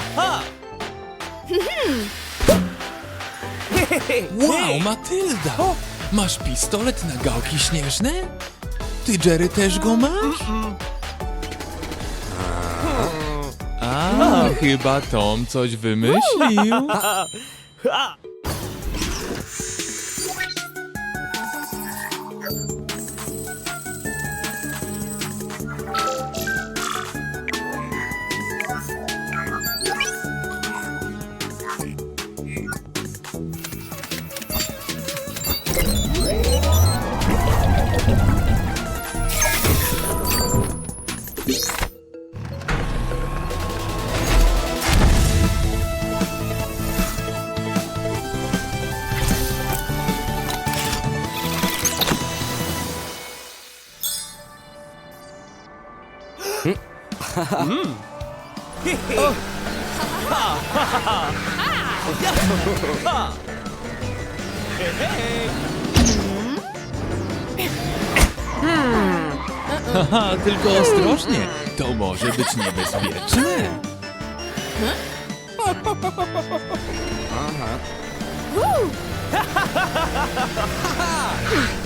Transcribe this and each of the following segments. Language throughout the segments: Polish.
Wow, Matylda! Masz pistolet na gałki śnieżne? Ty, Jerry, też go masz? A, chyba Tom coś wymyślił. Haha, tylko ostrożnie. To może być niebezpieczne.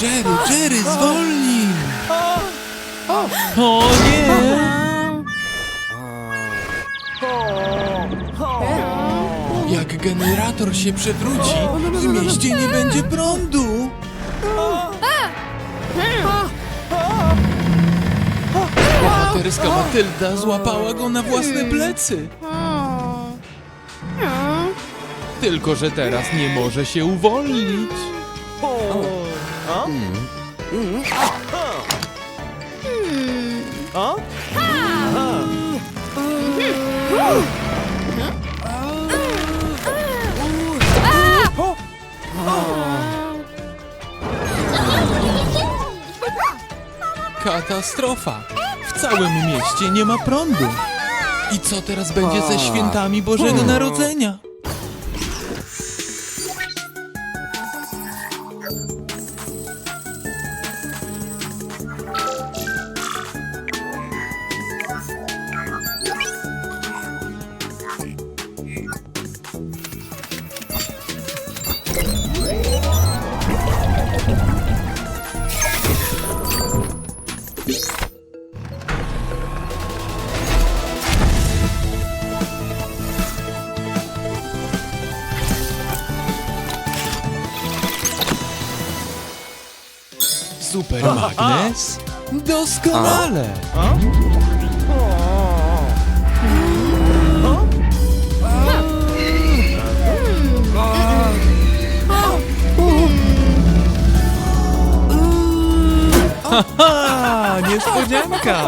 Jerry, Jerry, zwolnij! O nie! Jak generator się przewróci, w mieście nie będzie prądu. Bohaterska Matylda złapała go na własne plecy. Tylko, że teraz nie może się uwolnić. Katastrofa! W całym mieście nie ma prądu. I co teraz będzie ze świętami Bożego Narodzenia? Super magnes? Doskonale! Haha, niespodzianka!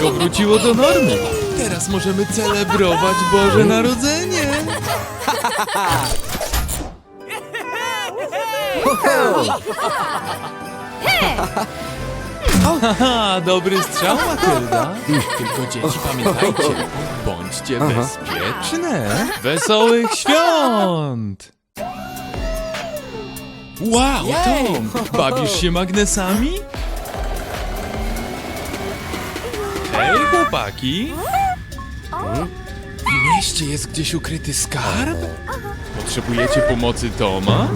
Wszystko wróciło do normy. Teraz możemy celebrować Boże Narodzenie. Haha, dobry strzał, Matylda. Tylko dzieci, pamiętajcie, bądźcie bezpieczne. Wesołych świąt! Wow, Tom, bawisz się magnesami? Chłopaki! W mieście jest gdzieś ukryty skarb? Potrzebujecie pomocy Toma?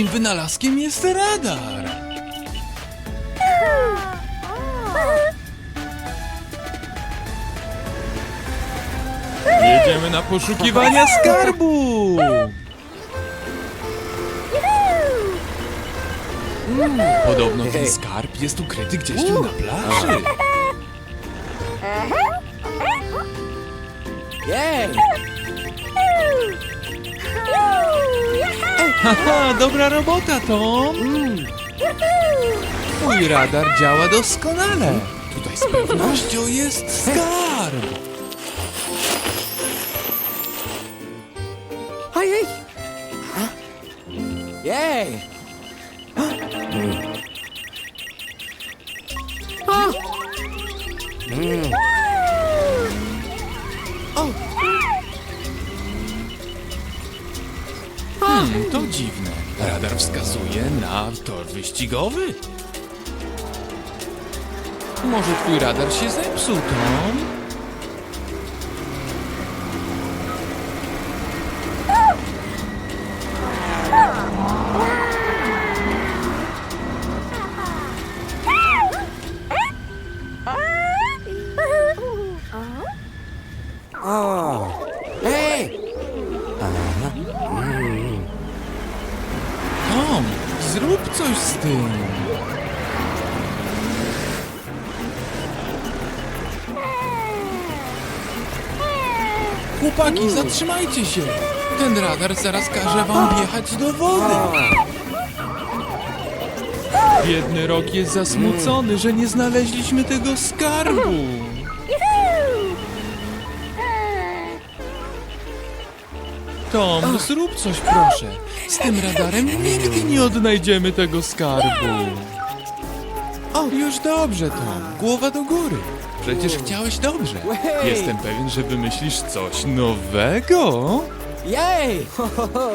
Twoim wynalazkiem jest radar. Jedziemy na poszukiwania skarbu. Podobno ten skarb jest ukryty gdzieś tu na plaży. Jej! Haha, dobra robota, Tom. Twój radar działa doskonale. Tutaj z pewnością jest skarb. Ojej! Jej! Hmm, to dziwne. Radar wskazuje na tor wyścigowy. Może twój radar się zepsuł, Tom? Zatrzymajcie się. Ten radar zaraz każe wam wjechać do wody. Biedny rok jest zasmucony, że nie znaleźliśmy tego skarbu. Tom, zrób coś proszę. Z tym radarem nigdy nie odnajdziemy tego skarbu. O, już dobrze, Tom. Głowa do góry. Przecież chciałeś dobrze. Jestem pewien, że wymyślisz coś nowego. Jej! Ho, ho, ho.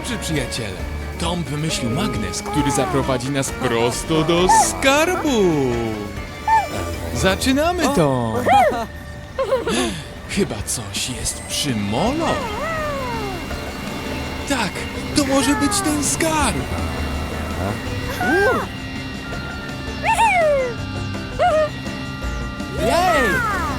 Dobrze, przyjaciele. Tom wymyślił magnes, który zaprowadzi nas prosto do skarbu. Zaczynamy to. Chyba coś jest przy molo. Tak, to może być ten skarb. Jej!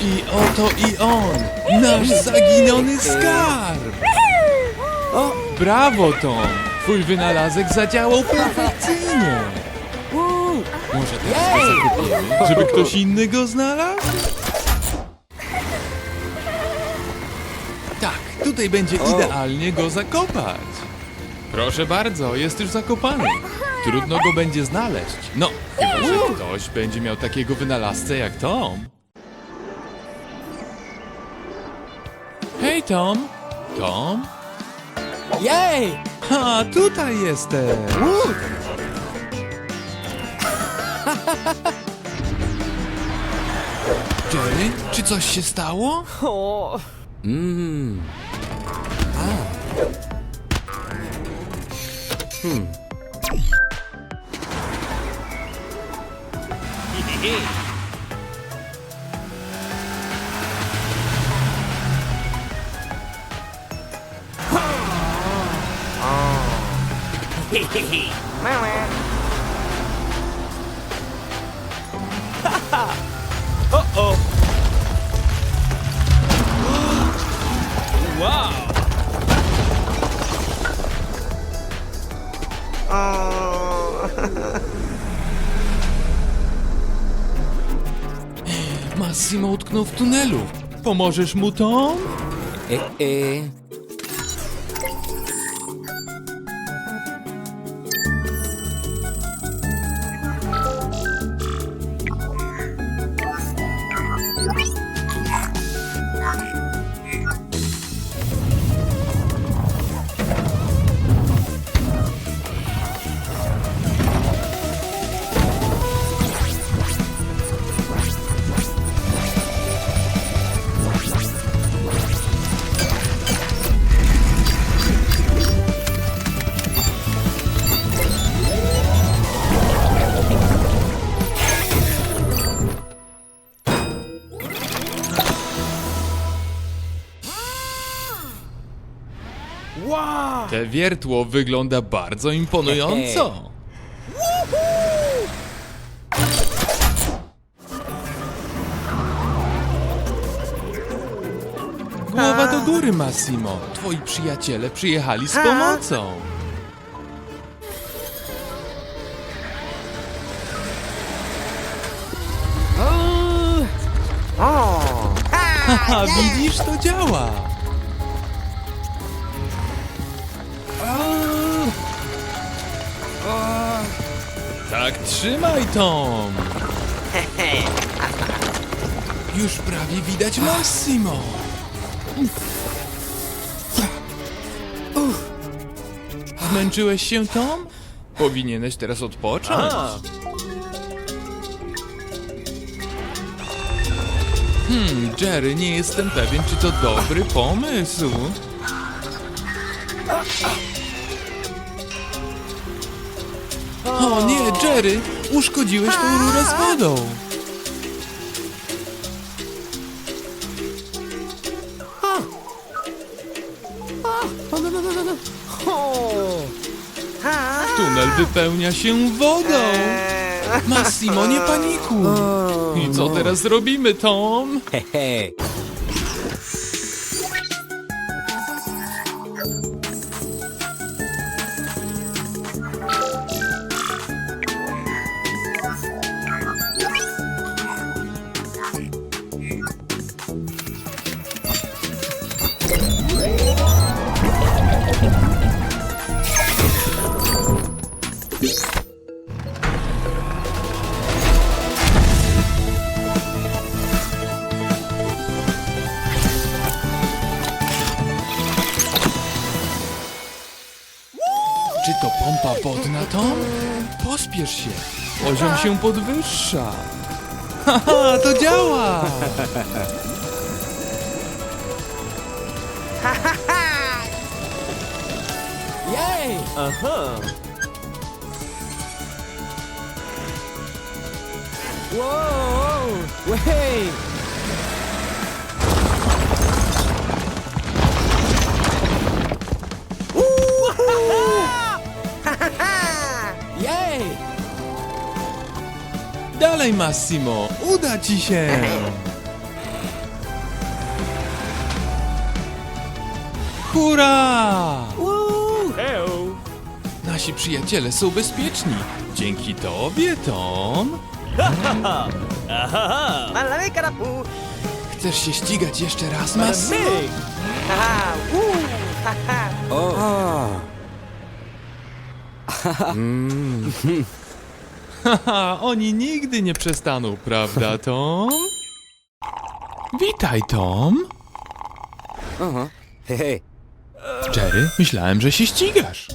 I oto i on, nasz zaginiony skarb. O! Brawo, Tom. Twój wynalazek zadziałał perfekcyjnie. Uuu! Może teraz go zakupimy, żeby ktoś inny go znalazł? Tak, tutaj będzie idealnie go zakopać. Proszę bardzo, jest już zakopany. Trudno go będzie znaleźć. No, chyba, że ktoś będzie miał takiego wynalazcę jak Tom. Hej, Tom. Tom? Jej! Ha, tutaj jesteś. Jerry, czy coś się stało? O! Mmm. Massimo utknął w tunelu. Pomożesz mu, Tom? E, e. Te wiertło wygląda bardzo imponująco. Głowa do góry, Massimo. Twoi przyjaciele przyjechali z pomocą. Haha, widzisz, to działa. Tak trzymaj, Tom. Już prawie widać Massimo. Zmęczyłeś się, Tom? Powinieneś teraz odpocząć. Hmm, Jerry, nie jestem pewien, czy to dobry pomysł. O nie, Jerry, uszkodziłeś tą rurę z wodą. Tunel wypełnia się wodą. Massimo, nie panikuj. I co teraz robimy, Tom? Hehe. Podwyższa. Haha, to działa! Jej! Aha! Wow! Wey! Jej! Dalej, Massimo, uda ci się! Hurra! Nasi przyjaciele są bezpieczni. Dzięki tobie, Tom. Karapu. Chcesz się ścigać jeszcze raz, Massimo? Haha. Woo. Haha. O! Haha, oni nigdy nie przestaną, prawda, Tom? Witaj, Tom. Aha. Hehe. Jerry, myślałem, że się ścigasz.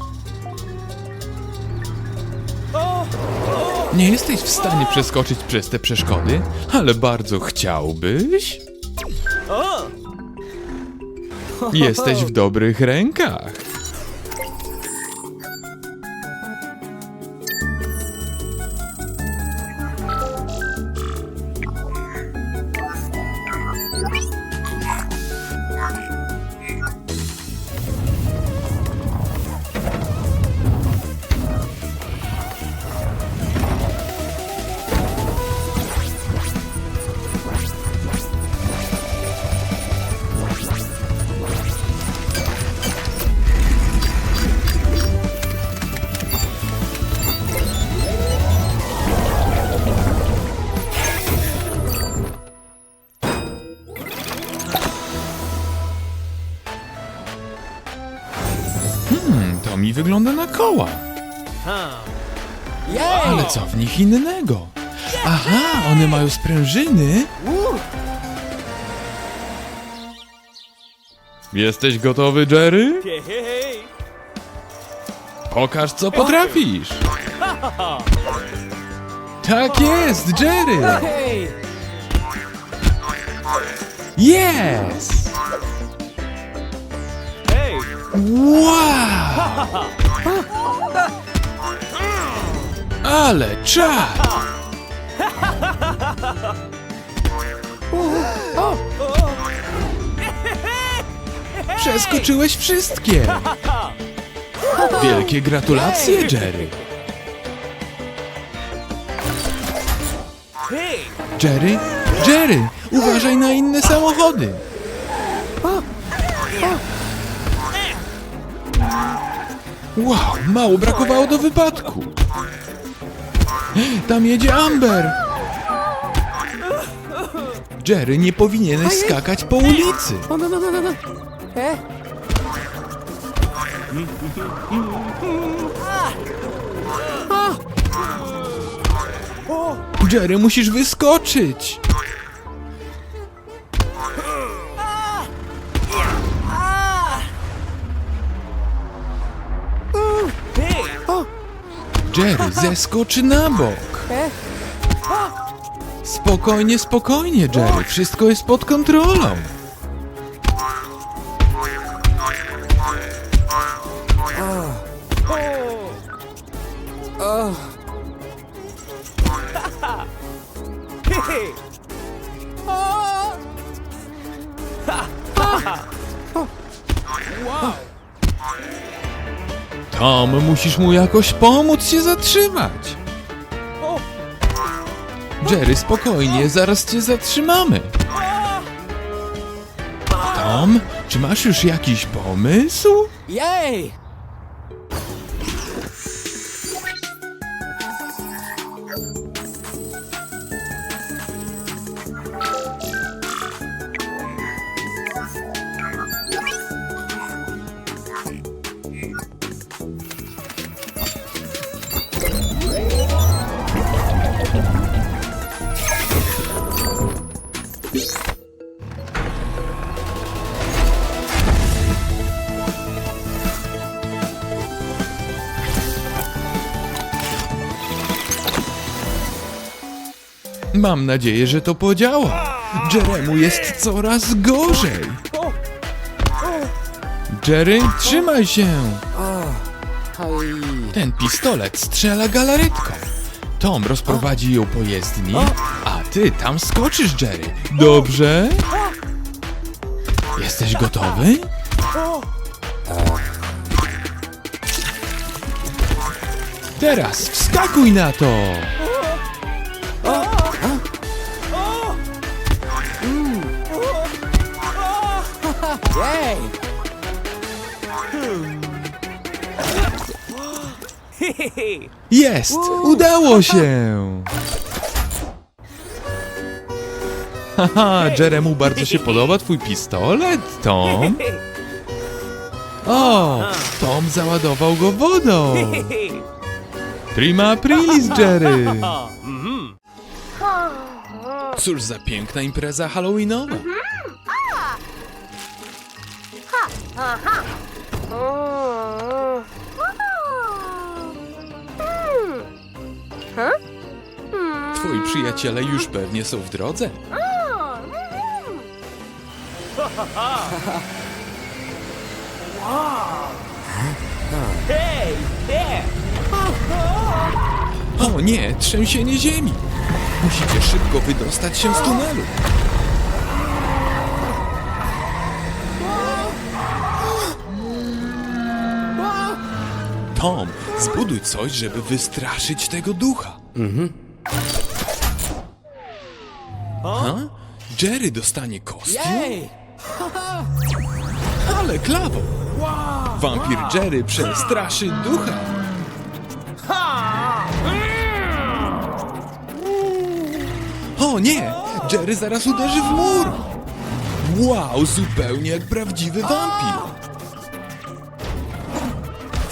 Nie jesteś w stanie przeskoczyć przez te przeszkody, ale bardzo chciałbyś? Jesteś w dobrych rękach. Wygląda na koła. Ale co w nich innego? Aha, one mają sprężyny. Jesteś gotowy, Jerry? Pokaż, co potrafisz. Tak jest, Jerry! Jest! Wow! Ale czad! Przeskoczyłeś wszystkie! Wielkie gratulacje, Jerry! Jerry? Jerry! Uważaj na inne samochody! Wow, mało brakowało do wypadku! Tam jedzie Amber! Jerry, nie powinieneś skakać po ulicy! No, no, no. E? Jerry, musisz wyskoczyć! Jerry, zeskocz na bok! Spokojnie, spokojnie, Jerry, wszystko jest pod kontrolą! Musisz mu jakoś pomóc się zatrzymać! Jerry, spokojnie, zaraz cię zatrzymamy! Tom, czy masz już jakiś pomysł? jej! Mam nadzieję, że to podziała. Jeremu jest coraz gorzej. Jerry, trzymaj się! Ten pistolet strzela galaretką. Tom rozprowadzi ją po jezdni, a ty tam skoczysz, Jerry. Dobrze? Jesteś gotowy? Teraz wskakuj na to! Jej! Jest! Udało się! Haha, Jeremu bardzo się podoba twój pistolet, Tom. O, Tom załadował go wodą. Prima aprilis, Jerry. Cóż za piękna impreza halloweenowa. Twoi przyjaciele już pewnie są w drodze. O nie, trzęsienie ziemi! Musicie szybko wydostać się z tunelu. Tom, zbuduj coś, żeby wystraszyć tego ducha. Mhm. Ha? Jerry dostanie kostium? Jej! Ale klawo! Wampir Jerry przestraszy ducha! O nie! Jerry zaraz uderzy w mur! Wow, zupełnie jak prawdziwy wampir!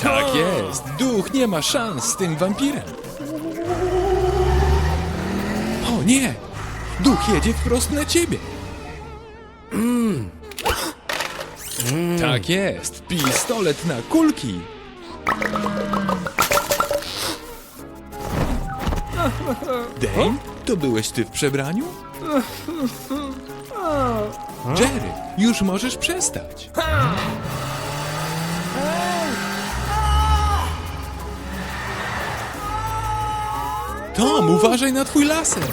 Tak jest! Duch nie ma szans z tym wampirem! O nie! Duch jedzie wprost na ciebie! Tak jest! Pistolet na kulki! Dane, to byłeś ty w przebraniu? Jerry, już możesz przestać. Tom, uważaj na twój laser!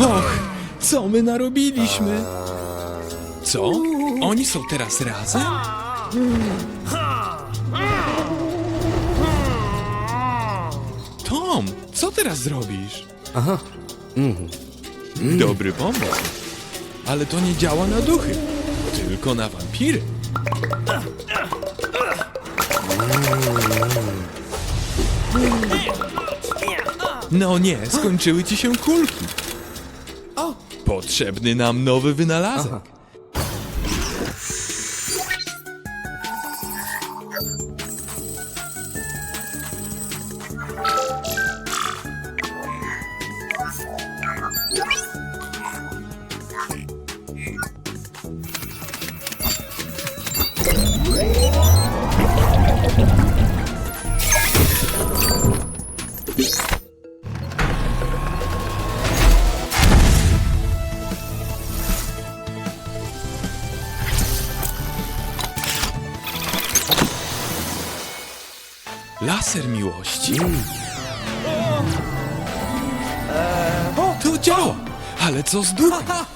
Och, Co my narobiliśmy? Co? Oni są teraz razem? Tom, co teraz zrobisz? Aha. Dobry pomysł. Ale to nie działa na duchy, tylko na wampiry. No nie, skończyły ci się kulki. Potrzebny nam nowy wynalazek. Laser miłości. To działa! Ale co z duchem?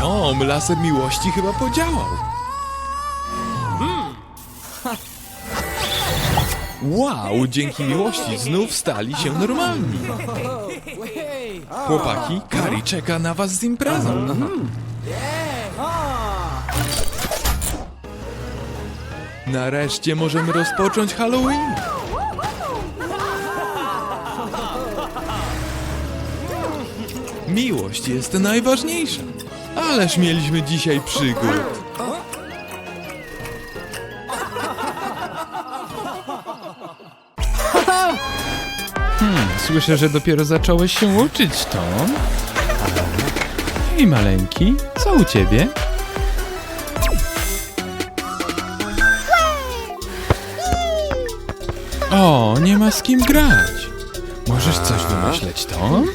Tom, laser miłości chyba podziałał. Wow, dzięki miłości znów stali się normalni. Chłopaki, Kari czeka na was z imprezą. Nareszcie możemy rozpocząć Halloween. Miłość jest najważniejsza. Ależ mieliśmy dzisiaj przygód. Słyszę, że dopiero zacząłeś się uczyć, Tom. Hej, maleńki, co u ciebie? O, nie ma z kim grać. Możesz coś wymyśleć, Tom?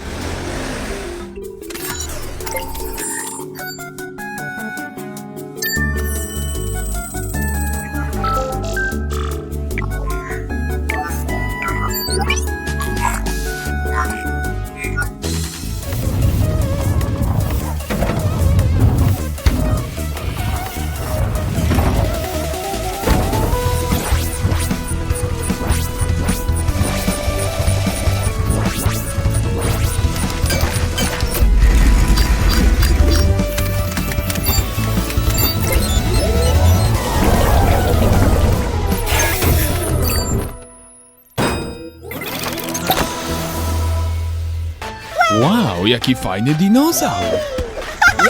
Jaki fajny dinozaur!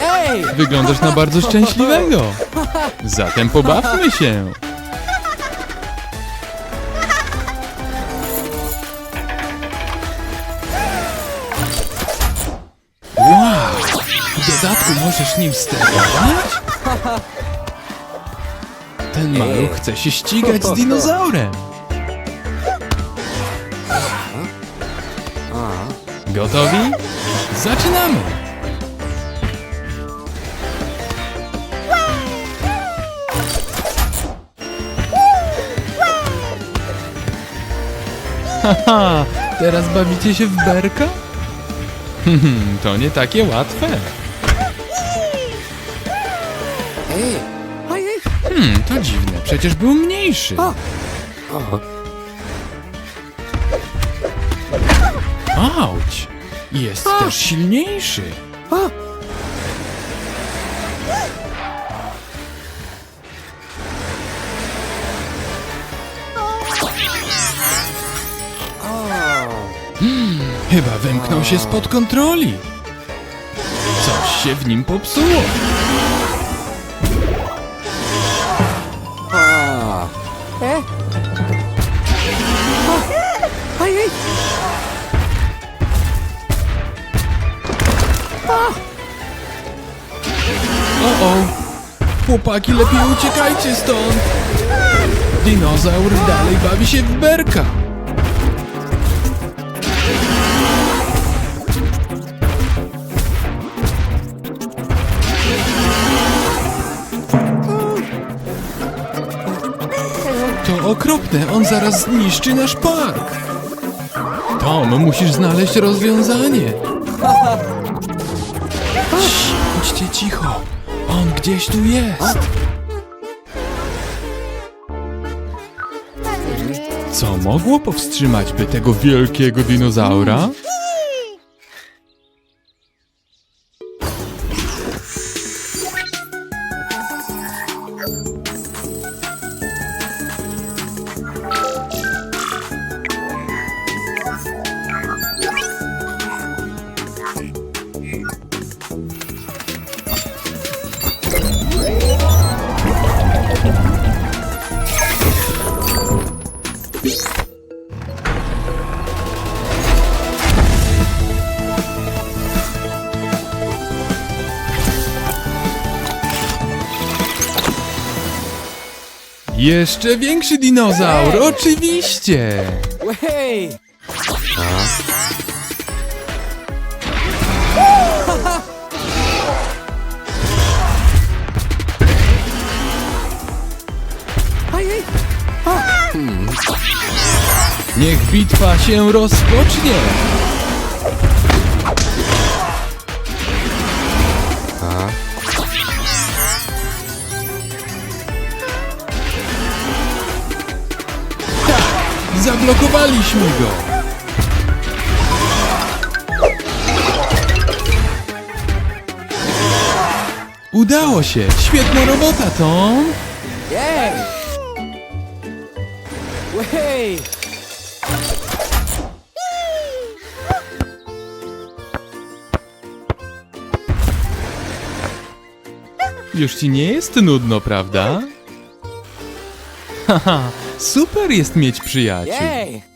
Jej! Wyglądasz na bardzo szczęśliwego. Zatem pobawmy się. Wow! W dodatku możesz nim sterować? Ten maluch chce się ścigać z dinozaurem. Gotowi? Zaczynamy! Haha, teraz bawicie się w berka? Hmm, to nie takie łatwe. Hmm, to dziwne, przecież był mniejszy. Auć! Jest też silniejszy. O! Chyba wymknął się spod kontroli. Coś się w nim popsuło. Chłopaki, lepiej uciekajcie stąd! Dinozaur dalej bawi się w berka. okropne, on zaraz zniszczy nasz park. Tom, musisz znaleźć rozwiązanie. Cii, Bądźcie cicho, gdzieś tu jest. Co mogło powstrzymać by tego wielkiego dinozaura? Jeszcze większy dinozaur, oczywiście! Ajej! Niech bitwa się rozpocznie! Zablokowaliśmy go! Udało się! Świetna robota, Tom! Jej! Wej! Już ci nie jest nudno, prawda? Haha, super jest mieć przyjaciół.